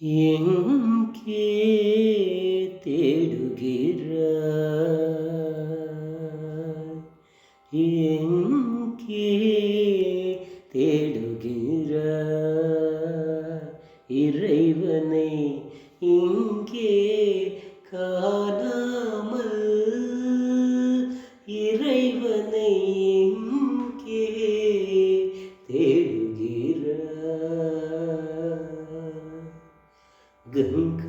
எங்கே தேடுகிறாய்? எங்கே தேடுகிறாய்? இறைவனை ഗംഗാതര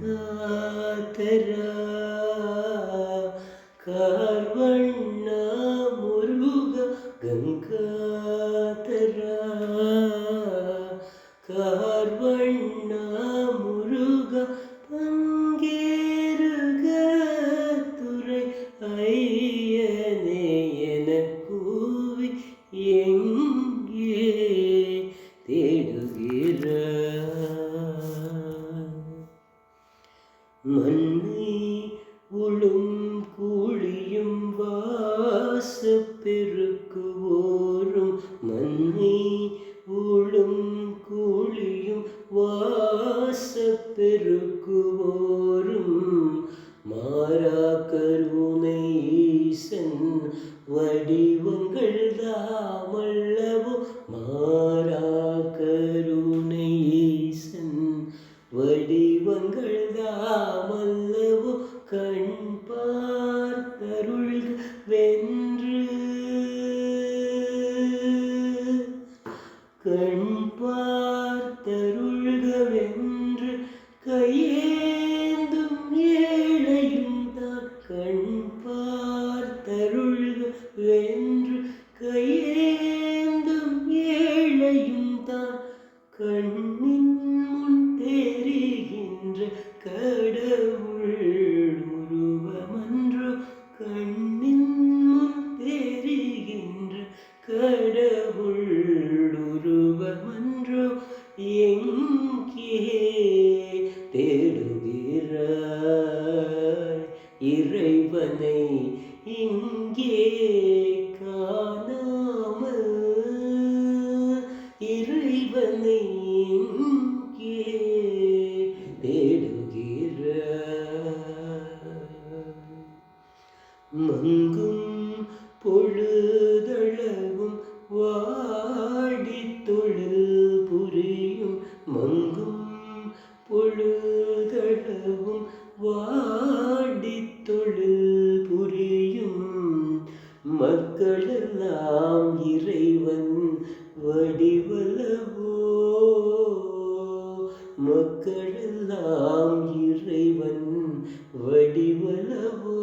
மண்ணை உளும் கூழியும் வாச பெருக்குவோரும் மன்னி உளும் கூழியும் வாச பெருக்குவோரும் கண்ணின் முன் தெரிகின்ற கடவுள் உருவமன்றோ கண்ணின் முன் தெரிகின்ற கடவுள் உருவமன்றோ எங்கே தேடுகிறாய்? இறைவனை இங்கே காணாமல் இறைவனை இங்கே தேடுகிறாய் மங்கும் பொழுதளவும் வாடி தொழில் புரியும். மங்கும் பொழுதளவும் வாடி தொழில் புரியும். மக்களெல்லாம் இறைவன் வடிவலவோ மக்களெல்லாம் இறைவன் வடிவலவோ